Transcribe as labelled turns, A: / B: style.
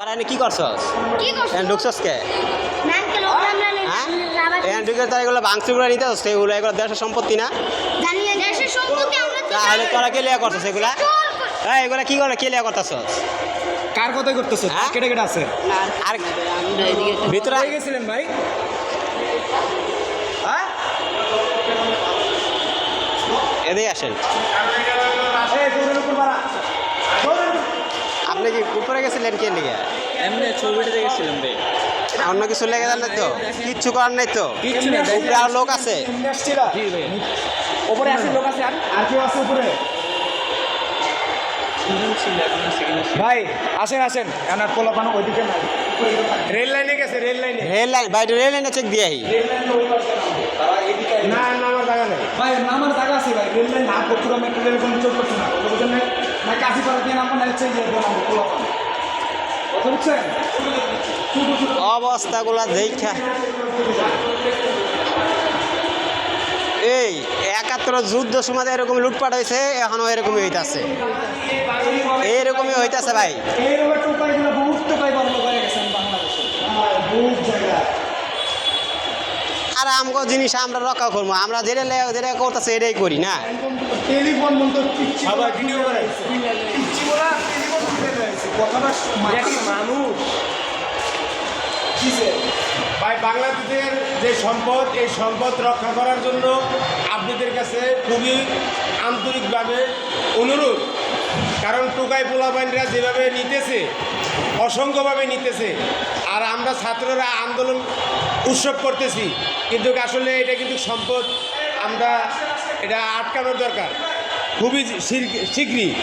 A: তারা কি করছস? এখানে ঢুকছস কে? হ্যাঁ? এখানে ঢুকে তারা এগুলো ভাঙচুরগুলো নিতে হচ্ছে এগুলো এগুলো দেশের সম্পত্তি না?
B: জানি না দেশের সম্পত্তি আমরা তো
A: তাহলে তোরা কে লিয়া করছস এগুলা? হ্যাঁ এগুলা কি করে কে লিয়া করতেছস?
C: কার কথাই করতেছো?
A: হ্যাঁ?
C: কেটে কেটে আছে।
A: আর ভিতরে
C: গেছিলেন ভাই? হ্যাঁ?
A: এদিকে আসেন
C: এই দৌড়ের উপর মারা
A: আপনি কি উপরে গেছিলেন কে লিগে
D: এমনি ছবিটা দেখেছিলাম রে।
A: অন্য কিছু লেগে যান তো? কিচ্ছু করার নাই তো? উপরে আর লোক আছে।
D: ভাই
C: উপরে আছে লোক আছে। আর কেউ আছে উপরে? ভাই আসেন আসেন। এনার পোলা পানো ওইদিকে নাই। রেল লাইনে গেছে রেল লাইনে।
A: রেল লাইন বাইরে রেল লাইনে চেক দিয়ে আহি
C: রেল লাইনে ওই পাশে না না আমার জায়গা নেই। ভাই নামার জায়গা আছে ভাই। রেল লাইন না বকুড়া মেট্রো রেল কোন চোখ করছে না। না কাশি দিয়ে নামবো হচ্ছে কথা বুঝছেন শুধু
A: অবস্থাগুলা দেখা। এই একাত্তর যুদ্ধ সময় এরকম লুটপাট হয়েছে এখনও এরকমই হইতাছে। এরকমই হইতাছে ভাই। আর আমগো জিনিস আমরা রক্ষা করব। আমরা যেটা যেটা করতেছে এটাই করি না?
E: ভাই বাংলাদেশের যে সম্পদ এই সম্পদ রক্ষা করার জন্য আপনাদের কাছে খুবই আন্তরিকভাবে অনুরোধ। কারণ টুকাই পোলাপাইনরা যেভাবে নিতেছে, অসংখ্যভাবে নিতেছে। আর আমরা ছাত্ররা আন্দোলন উৎসব করতেছি, কিন্তু আসলে এটা কিন্তু সম্পদ আমরা, এটা আটকানোর দরকার। খুবই শীঘ্র- শীঘ্রই।